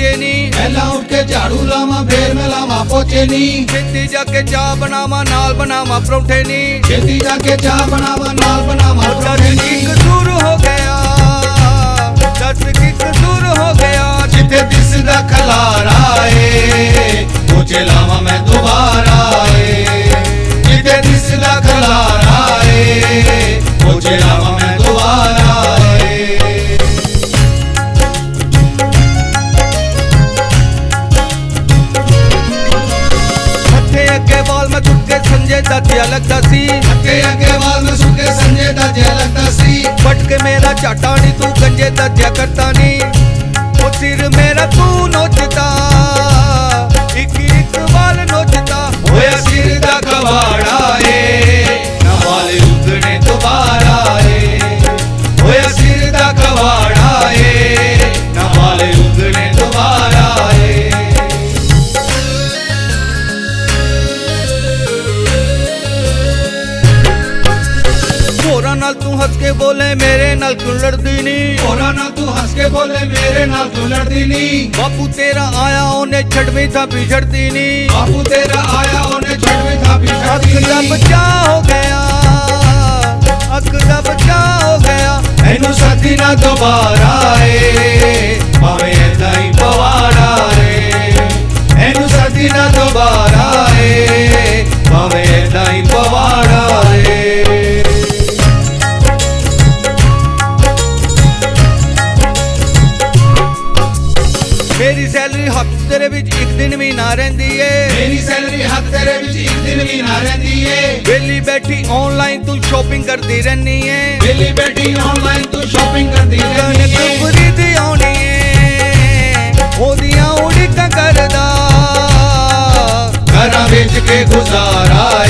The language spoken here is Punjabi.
ਪੋਚੇ ਨਹੀਂ ਪਹਿਲਾਂ ਉੱਠ ਕੇ ਝਾੜੂ ਲਾਵਾਂ ਫੇਰ ਮੈਂ ਲਾਵਾਂ ਪੋਚੇ ਨਹੀਂ ਛੇਤੀ ਜਾ ਕੇ ਚਾਹ ਬਣਾਵਾਂ ਨਾਲ ਬਣਾਵਾਂ ਪਰੌਂਠੇ ਨਹੀਂ ਛੇਤੀ ਜਾ ਕੇ ਚਾਹ ਬਣਾਵਾਂ ਨਾਲ ਬਣਾਵਾਂ ਪਰੌਂਠੇ ਨਹੀਂ ਕਸੂਰ ਹੋ ਗਿਆ? ਦਸ ਕੀ ਕਸੂਰ ਹੋ ਗਿਆ? ਜਿੱਥੇ ਦਿਸਦਾ ਖਲਾਰਾ ਏ ਪੋਚੇ ਲਾਵਾਂ ਮੈਂ ਦੁਬਾਰਾ। ਦਾ ਧਿਆ ਲੱਗਦਾ ਸੀ। ਅੱਗੇ ਅੱਗੇ ਵਾਲ ਮੈਂ ਸੁੱਕੇ ਸੰਜੇ ਦਾ ਜਿਹਾ ਲੱਗਦਾ ਸੀ। ਫਟ ਕੇ ਮੇਰਾ ਝਾਟਾ ਨਹੀਂ ਤੂੰ ਗੰਜੇ ਦਾ ਧਿਆ ਕਰਤਾ ਨਹੀਂ ਉਹ ਸਿਰ ਮੇਰਾ ਤੂੰ ਨੋਚਦਾ ਇੱਕ ਇੱਕ ਵਾਲ ਨੋਚਦਾ। ਹੋਇਆ ਸਿਰ ਦਾ ਕਵਾੜਾ ਏ ਨਾ ਵਾਲੇ ਉਗਣੇ ਦੁਬਾਰਾ ਏ। ਹੋਇਆ ਸਿਰ ਦਾ ਕਵਾੜਾ ਨਾਲ ਤੂੰ ਹੱਸ ਕੇ ਬੋਲੇ ਮੇਰੇ ਨਾਲ ਕਿਉਂ ਲੜਦੀ ਨਹੀਂ ਹੋਰਾਂ ਨਾਲ ਤੂੰ ਹੱਸ ਕੇ ਬੋਲੇ ਮੇਰੇ ਨਾਲ ਤੂੰ ਲੜਦੀ ਨਹੀਂ ਬਾਪੂ ਤੇਰਾ ਆਇਆ ਉਹਨੇ ਛੜਵੀਂ ਥਾਂ ਛੜਦੀ ਨਹੀਂ ਬਾਪੂ ਤੇਰਾ ਆਇਆ ਉਹਨੇ ਛੜਵੇਂ ਥਾਪੀ ਅੱਖ ਛੜਦੀ ਦਾ ਨਹੀਂ ਬਚਾ ਹੋ ਗਿਆ। ਅੱਖ ਦਾ ਬਚਾ ਹੋ ਗਿਆ। ਇਹਨੂੰ ਸਾਥੀ ਨਾ ਦੁਬਾਰਾ ਏ ਤੇਰੇ ਵਿੱਚ ਇੱਕ ਦਿਨ ਵੀ ਨਾ ਰਹਿੰਦੀ ਏ। ਮੇਰੀ ਸੈਲਰੀ ਹੱਥ ਤੇਰੇ ਵਿੱਚ ਇੱਕ ਦਿਨ ਵੀ ਨਾ ਰਹਿੰਦੀ ਏ। ਵੇਲੀ ਬੈਠੀ ਆਨਲਾਈਨ ਤੂੰ ਸ਼ਾਪਿੰਗ ਕਰਦੀ ਰਹਿਨੀ ਏ। ਵੇਲੀ ਬੈਠੀ ਆਨਲਾਈਨ ਤੂੰ ਸ਼ਾਪਿੰਗ ਕਰਦੀ ਰਹਿੰਦੀ ਕਨਕ ਏ ਫਰੀਦ ਆਉਣੀ ਏ। ਉਹਦੀਆਂ ਉਡੀਕਾਂ ਕਰਦਾ। ਘਰਾਂ ਵਿੱਚ ਕੇ ਗੁਜ਼ਾਰਾ